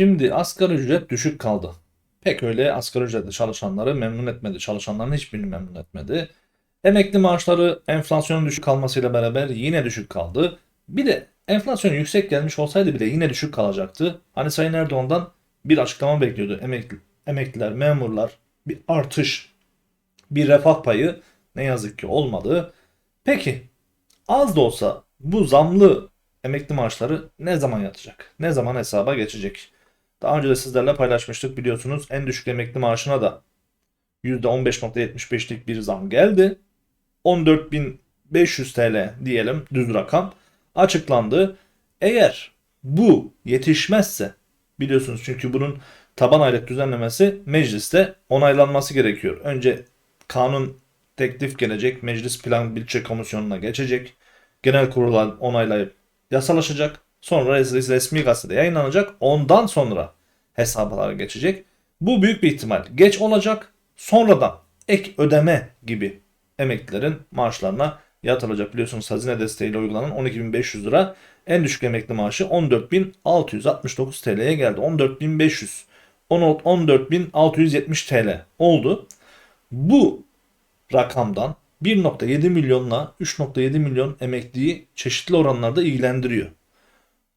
Şimdi asgari ücret düşük kaldı. Pek öyle asgari ücretli çalışanları memnun etmedi. Çalışanların hiçbirini memnun etmedi. Emekli maaşları enflasyonun düşük kalmasıyla beraber yine düşük kaldı. Bir de enflasyon yüksek gelmiş olsaydı bile yine düşük kalacaktı. Hani Sayın Erdoğan'dan bir açıklama bekliyordu. Emekli, emekliler, memurlar bir artış, bir refah payı ne yazık ki olmadı. Peki az da olsa bu zamlı emekli maaşları ne zaman yatacak? Ne zaman hesaba geçecek? Daha önce de sizlerle paylaşmıştık biliyorsunuz en düşük emekli maaşına da %15.75'lik bir zam geldi. 14.500 TL diyelim düz rakam açıklandı. Eğer bu yetişmezse biliyorsunuz çünkü bunun taban aylık düzenlemesi mecliste onaylanması gerekiyor. Önce kanun teklif gelecek. Meclis Plan Bütçe Komisyonu'na geçecek. Genel kurullar onaylayıp yasalaşacak. Sonra res- resmi gazetede yayınlanacak. Ondan sonra hesaplara geçecek. Bu büyük bir ihtimal. Geç olacak. Sonradan ek ödeme gibi emeklilerin maaşlarına yatırılacak. Biliyorsunuz hazine desteğiyle uygulanan 12.500 lira en düşük emekli maaşı 14.669 TL'ye geldi. 14.500 14.670 TL oldu. Bu rakamdan 1.7 milyonla 3.7 milyon emekliyi çeşitli oranlarda ilgilendiriyor.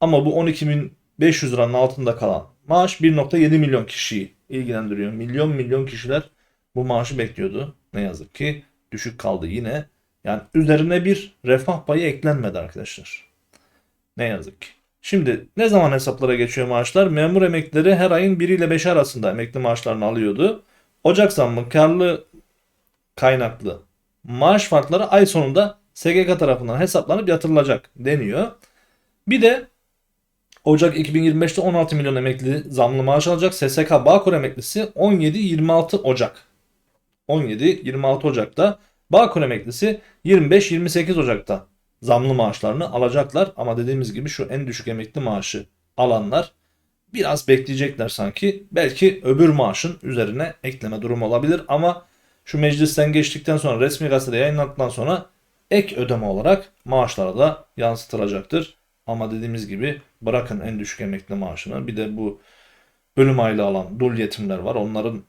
Ama bu 12.500 liranın altında kalan maaş 1.7 milyon kişiyi ilgilendiriyor. Milyon milyon kişiler bu maaşı bekliyordu. Ne yazık ki düşük kaldı yine. Yani üzerine bir refah payı eklenmedi arkadaşlar. Ne yazık ki. Şimdi ne zaman hesaplara geçiyor maaşlar? Memur emeklileri her ayın 1 ile 5 arasında emekli maaşlarını alıyordu. Ocak zammı karlı kaynaklı maaş farkları ay sonunda SGK tarafından hesaplanıp yatırılacak deniyor. Bir de Ocak 2025'te 16 milyon emekli zamlı maaş alacak. SSK Bağkur emeklisi 17-26 Ocak. 17-26 Ocak'ta Bağkur emeklisi 25-28 Ocak'ta zamlı maaşlarını alacaklar. Ama dediğimiz gibi şu en düşük emekli maaşı alanlar biraz bekleyecekler sanki. Belki öbür maaşın üzerine ekleme durumu olabilir ama şu meclisten geçtikten sonra resmi gazetede yayınlandıktan sonra ek ödeme olarak maaşlara da yansıtılacaktır. Ama dediğimiz gibi bırakın en düşük emekli maaşını bir de bu bölüm aylığı alan dul yetimler var. Onların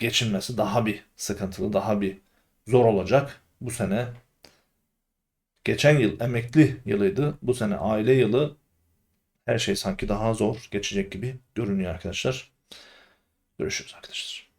geçinmesi daha bir sıkıntılı, daha bir zor olacak. Bu sene geçen yıl emekli yılıydı. Bu sene aile yılı her şey sanki daha zor geçecek gibi görünüyor arkadaşlar. Görüşürüz arkadaşlar.